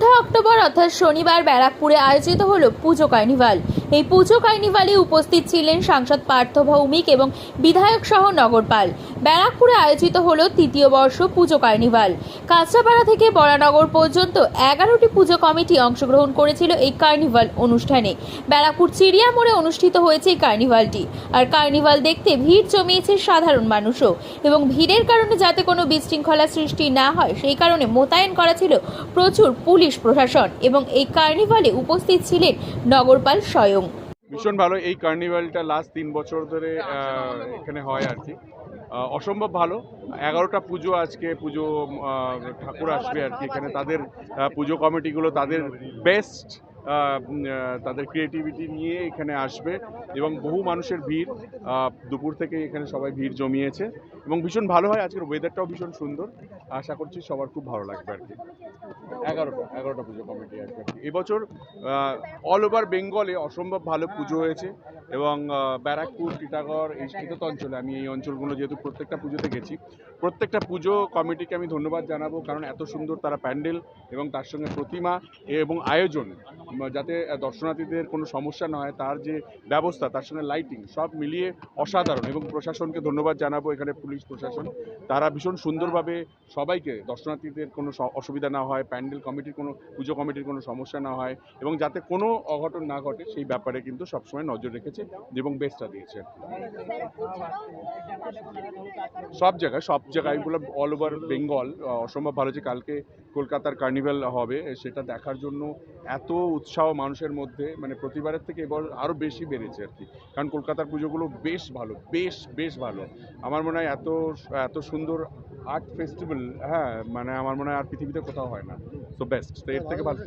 চৌঠা অক্টোবর অর্থাৎ শনিবার ব্যারাকপুরে আয়োজিত হলো পুজো কার্নিভাল। এই পুজো কার্নিভালে উপস্থিত ছিলেন সাংসদ পার্থ ভৌমিক এবং বিধায়ক সহ নগরপাল। ব্যারাকপুরে আয়োজিত হলো তৃতীয় বর্ষ পুজো কার্নিভাল। কাঁচরাপাড়া থেকে বরানগর পর্যন্ত এগারোটি পুজো কমিটি অংশগ্রহণ করেছিল এই কার্নিভাল অনুষ্ঠানে। ব্যারাকপুর চিড়িয়া মোড়ে অনুষ্ঠিত হয়েছে এই কার্নিভালটি। আর কার্নিভাল দেখতে ভিড় জমিয়েছে সাধারণ মানুষও। এবং ভিড়ের কারণে যাতে কোনো বিশৃঙ্খলা সৃষ্টি না হয়, সেই কারণে মোতায়েন করা ছিল প্রচুর পুলিশ প্রশাসন। এবং এই কার্নিভালে উপস্থিত ছিলেন নগরপাল স্বয়ং। ভীষণ ভালো। এই কার্নিভালটা লাস্ট তিন বছর ধরে এখানে হয় আর কি। অসম্ভব ভালো। এগারোটা পুজো আজকে পুজো ঠাকুর আসবে আর কি। এখানে তাদের পুজো কমিটিগুলো তাদের বেস্ট তাদের ক্রিয়েটিভিটি নিয়ে এখানে আসবে এবং বহু মানুষের ভিড় দুপুর থেকে এখানে সবাই ভিড় জমিয়েছে এবং ভীষণ ভালো হয়। আজকের ওয়েদারটাও ভীষণ সুন্দর। আশা করছি সবার খুব ভালো লাগবে আর কি। এগারোটা এগারোটা পুজো কমিটি কি। এবছর অল ওভার বেঙ্গলে অসম্ভব ভালো পুজো হয়েছে এবং ব্যারাকপুর টিটাগড় এই শীতত অঞ্চলে আমি এই অঞ্চলগুলো যেহেতু প্রত্যেকটা পুজোতে গেছি, প্রত্যেকটা পুজো কমিটিকে আমি ধন্যবাদ জানাব কারণ এত সুন্দর তারা প্যান্ডেল এবং তার সঙ্গে প্রতিমা এবং আয়োজন যাতে দর্শনার্থীদের কোনো সমস্যা না হয়, তার যে ব্যবস্থা, তার সঙ্গে লাইটিং সব মিলিয়ে অসাধারণ। এবং প্রশাসনকে ধন্যবাদ জানাব এখানে পুলিশ প্রশাসন। তারা ভীষণ সুন্দরভাবে সবাইকে, দর্শনার্থীদের কোনো অসুবিধা না হয়, প্যান্ডেল কমিটির কোনো, পুজো কমিটির কোনো সমস্যা না হয়, এবং যাতে কোনো অঘটন না ঘটে, সেই ব্যাপারে কিন্তু সবসময় নজর রেখেছে এবং বেস্টটা দিয়েছে। সব জায়গায় সব জায়গায় বললাম অল ওভার বেঙ্গল অসম্ভব ভালো যে কালকে কলকাতার কার্নিভাল হবে, সেটা দেখার জন্য এত উৎসাহ মানুষের মধ্যে মানে প্রতিবারের থেকে এবার আরও বেশি বেড়েছে আর কি। কারণ কলকাতার পুজোগুলো বেশ ভালো বেশ বেশ ভালো। আমার মনে হয় এত এত সুন্দর আর্ট ফেস্টিভ্যাল হ্যাঁ মানে আমার মনে হয় আর পৃথিবীতে কোথাও হয় না। তো বেস্ট তো এর থেকে ভালো